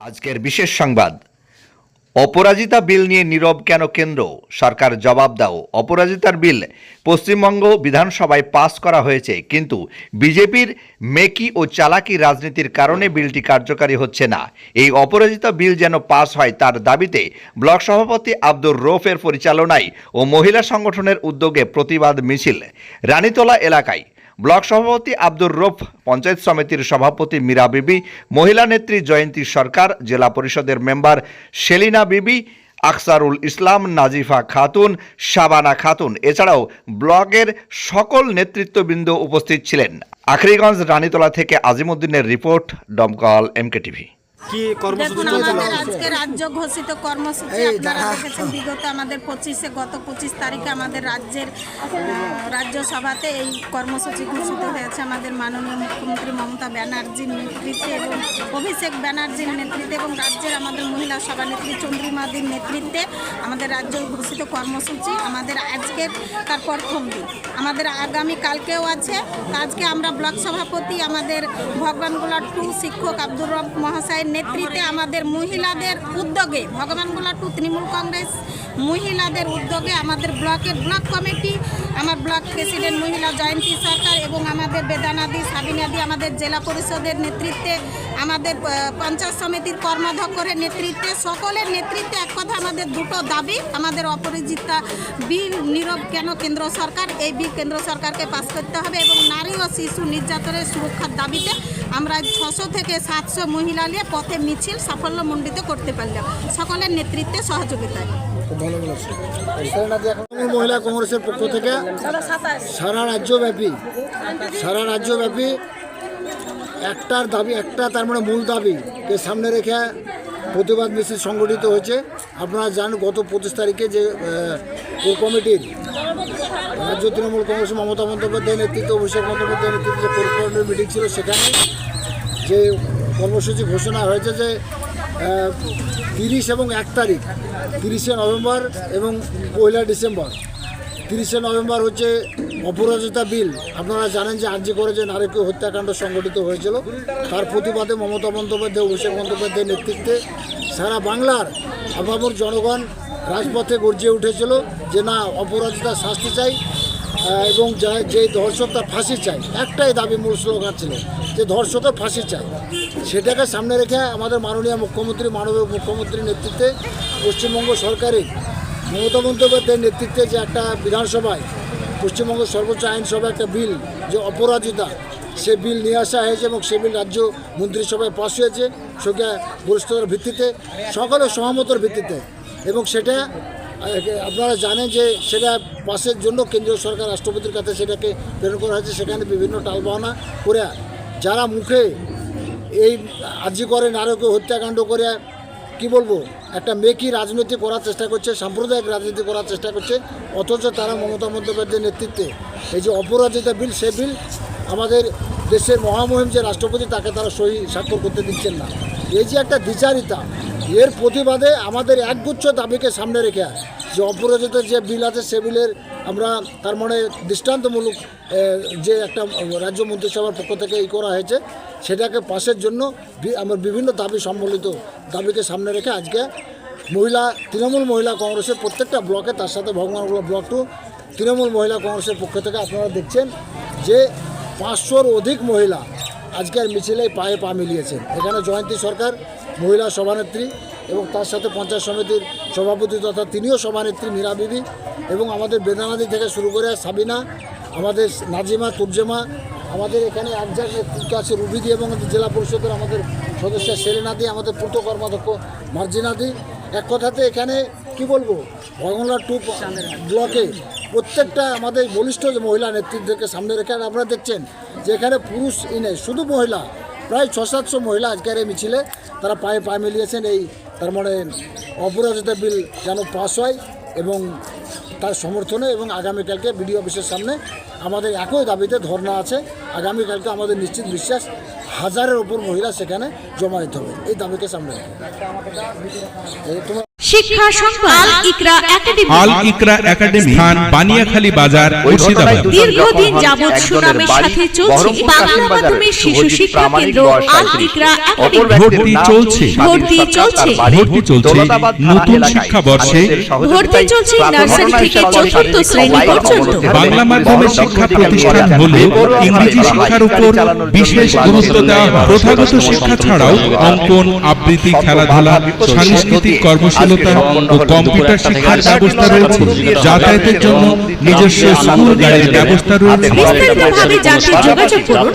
আজকের বিশেষ সংবাদ, অপরাজিতা বিল নিয়ে নীরব কেন কেন্দ্র? সরকার জবাব দাও। অপরাজিতার বিল পশ্চিমবঙ্গ বিধানসভায় পাস করা হয়েছে, কিন্তু বিজেপির মেকি ও চালাকি রাজনীতির কারণে বিলটি কার্যকারী হচ্ছে না। এই অপরাজিতা বিল যেন পাস হয়, তার দাবিতে ব্লক সভাপতি আব্দুর রৌফের পরিচালনায় ও মহিলা সংগঠনের উদ্যোগে প্রতিবাদ মিছিল, রানীতলা এলাকায়। ব্লক সভাপতি আব্দুর রফ, পঞ্চায়েত সমিতির সভাপতি মীরা বিবি, মহিলা নেত্রী জয়ন্তী সরকার, জেলা পরিষদের মেম্বার সেলিনা বিবি, আকসারুল ইসলাম, নাজিফা খাতুন, শাবানা খাতুন। এছাড়াও ব্লকের সকল নেতৃত্ববৃন্দ উপস্থিত ছিলেন। আখরিগঞ্জ রানীতলা থেকে আজিমুদ্দিনের রিপোর্ট ডমকল এমকে টিভি কি কর্মসূচি দেখুন আমাদের আজকে রাজ্য ঘোষিত কর্মসূচি আপনারা দেখেছেন বিগত আমাদের পঁচিশে গত পঁচিশ তারিখে আমাদের রাজ্যের রাজ্যসভাতে এই কর্মসূচি ঘোষিত হয়েছে। আমাদের মাননীয় মুখ্যমন্ত্রী মমতা ব্যানার্জির নেতৃত্বে এবং অভিষেক ব্যানার্জির নেতৃত্বে এবং রাজ্যের আমাদের মহিলা সভানেত্রী চন্দ্রিমাদির নেতৃত্বে আমাদের রাজ্য ঘোষিত কর্মসূচি আমাদের আজকের তার প্রথম দিন আমাদের আগামী কালকেও আছে। আজকে আমরা ব্লক সভাপতি আমাদের ভগবানগোলা টু শিক্ষক আব্দুর রব মহাশয়ের নেতৃত্বে আমাদের মহিলাদের উদ্যোগে ভগবানগোলা টু তৃণমূল কংগ্রেস মহিলাদের উদ্যোগে আমাদের ব্লকের ব্লক কমিটি, আমার ব্লক প্রেসিডেন্ট মহিলা জয়ন্তী সরকার এবং আমাদের বেদানাদি, সাবিনাদি, আমাদের জেলা পরিষদের নেতৃত্বে, আমাদের পঞ্চায়েত সমিতির কর্মাধ্যক্ষের নেতৃত্বে, সকলের নেতৃত্বে এক কথা আমাদের দুটো দাবি, আমাদের অপরাজিতা বিল নীরব কেন কেন্দ্র সরকার? এই বিল কেন্দ্র সরকারকে পাশ করতে হবে এবং নারী ও শিশু নির্যাতনের সুরক্ষার দাবিতে আমরা ছশো থেকে সাতশো মহিলা নিয়ে পথে মিছিল সাফল্য সাফল্যমণ্ডিত করতে পারলাম। সকলের নেতৃত্বে সহযোগিতায়। মহিলা কংগ্রেসের পক্ষ থেকে সারা রাজ্যব্যাপী সারা রাজ্যব্যাপী একটার দাবি, একটা তার মানে মূল দাবি দাবিকে সামনে রেখে প্রতিবাদ মিছিল সংগঠিত হয়েছে। আপনারা জানেন গত পঁচিশ তারিখে যে কমিটির রাজ্য তৃণমূল কংগ্রেস মমতা বন্দ্যোপাধ্যায়ের নেতৃত্বে, অভিষেক বন্দ্যোপাধ্যায়ের নেতৃত্বে যে কমিটির মিটিং ছিল সেখানে যে কর্মসূচি ঘোষণা হয়েছে যে তিরিশ এবং এক তারিখ, তিরিশে নভেম্বর এবং পয়লা ডিসেম্বর। তিরিশে নভেম্বর হচ্ছে অপরাজিতা বিল। আপনারা জানেন যে আর্জি করে যে নারকীয় হত্যাকাণ্ড সংগঠিত হয়েছিল, তার প্রতিবাদে মমতা বন্দ্যোপাধ্যায়, অভিষেক বন্দ্যোপাধ্যায়ের নেতৃত্বে সারা বাংলার আপামর জনগণ রাজপথে গর্জে উঠেছিল যে না, অপরাজিতা শাস্তি চাই এবং যা- যে ধর্ষক তার ফাঁসি চাই একটাই দাবি মূল স্লোগান ছিল যে ধর্ষকের ফাঁসি চাই সেটাকে সামনে রেখে আমাদের মাননীয় মুখ্যমন্ত্রী, মাননীয় মুখ্যমন্ত্রীর নেতৃত্বে পশ্চিমবঙ্গ সরকারের, মমতা বন্দ্যোপাধ্যায়ের নেতৃত্বে যে একটা বিধানসভায়, পশ্চিমবঙ্গ সর্বোচ্চ আইনসভা একটা বিল, যে অপরাজিতা, সে বিল নিয়ে আসা হয়েছে এবং সে বিল রাজ্য মন্ত্রিসভায় পাশ হয়েছে সেটা বরিষ্ঠতার ভিত্তিতে, সকলের সহমতের ভিত্তিতে। এবং সেটা আপনারা জানেন যে সেটা পাসের জন্য কেন্দ্রীয় সরকার রাষ্ট্রপতির কাছে সেটাকে প্রেরণ করা হয়েছে, সেখানে বিভিন্ন টালবাহানা করে যারা মুখে এই আর্জি করে, নারকীয় হত্যাকাণ্ড করে, কি বলব, একটা মেকি রাজনীতি করার চেষ্টা করছে, সাম্প্রদায়িক রাজনীতি করার চেষ্টা করছে, অথচ তারা মমতা বন্দ্যোপাধ্যায়ের নেতৃত্বে এই যে অপরাজিতা বিল, সে বিল আমাদের দেশের মহামহিম যে রাষ্ট্রপতি, তাকে তারা সই স্বাক্ষর করতে দিচ্ছেন না। এই যে একটা দ্বিচারিতা এর প্রতিবাদে আমাদের একগুচ্ছ দাবিকে সামনে রেখে যে অপরাজিত যে বিল আছে সে বিলের আমরা তার মানে দৃষ্টান্তমূলক যে একটা রাজ্য মন্ত্রিসভার পক্ষ থেকে ই করা হয়েছে, সেটাকে পাশের জন্য আমার বিভিন্ন দাবি সম্বলিত দাবিকে সামনে রেখে আজকে মহিলা, তৃণমূল মহিলা কংগ্রেসের প্রত্যেকটা ব্লকে, তার সাথে ভগবানগুলো ব্লক টু, তৃণমূল মহিলা কংগ্রেসের পক্ষ থেকে আপনারা দেখছেন যে পাঁচশোর অধিক মহিলা আজকের মিছিলে পায়ে পা মিলিয়েছেন। এখানে জয়ন্তী সরকার, মহিলা সভানেত্রী এবং তার সাথে পঞ্চায়েত সমিতির সভাপতি তথা তিনিও সভানেত্রী মীরা বিবি এবং আমাদের বেদানাদি থেকে শুরু করে সাবিনা, আমাদের নাজিমা, তুর্জেমা, আমাদের এখানে একজন নেতৃত্ব আছে রুবিদি এবং জেলা পরিষদের আমাদের সদস্য সেরেনাদি আমাদের পূর্ত কর্মাধ্যক্ষ মার্জিনাদি এক কথাতে এখানে কি বলব? ভগনলা টু ব্লকে প্রত্যেকটা আমাদের বলিষ্ঠ যে মহিলা নেতৃত্বকে সামনে রেখে আপনারা দেখছেন যে এখানে পুরুষ ই নেই শুধু মহিলা, প্রায় ছ সাতশো মহিলা আজকের এই মিছিলে, তারা পায়ে পা মিলিয়েছেন এই, তার মানে অপরাজিতা বিল যেন পাস হয় এবং তার সমর্থনে এবং আগামীকালকে বিডিও অফিসের সামনে আমাদের একই দাবিতে ধর্ণা আছে। আগামীকালকে আমাদের নিশ্চিত বিশ্বাস, হাজারের ওপর মহিলা সেখানে জমায়েত হবে। এই দাবিকে সামনে তোমার শিক্ষা সংবাদ আল ইকরা একাডেমি আল ইকরা একাডেমি স্থান বানিয়াখালী বাজার মুর্শিদাবাদ দীর্ঘদিন যাবৎ সুনামের সাথে চলছে বাংলা শিশু শিক্ষা কেন্দ্র আল ইকরা একাডেমি ভর্তি চলছে। ভর্তি চলছে। ভর্তি চলছে। নতুন। শিক্ষাবর্ষে ভর্তি চলছে নার্সারি থেকে চতুর্থ শ্রেণি পর্যন্ত। বাংলা শিক্ষা প্রতিষ্ঠান বেপরোয়া ইংরেজি শিক্ষার উপর বিশেষ গুরুত্ব দেওয়া প্রথাগত শিক্ষা ছাড়াও অঙ্কন আবৃত্তি খেলাধুলা সাংস্কৃতিক কর্মশীলতা ও কম্পিউটার শিক্ষার ব্যবস্থা রয়েছে। যাতায়াতের জন্য নিজস্ব স্কুল গাড়ির ব্যবস্থা রয়েছে। যোগাযোগ করুন।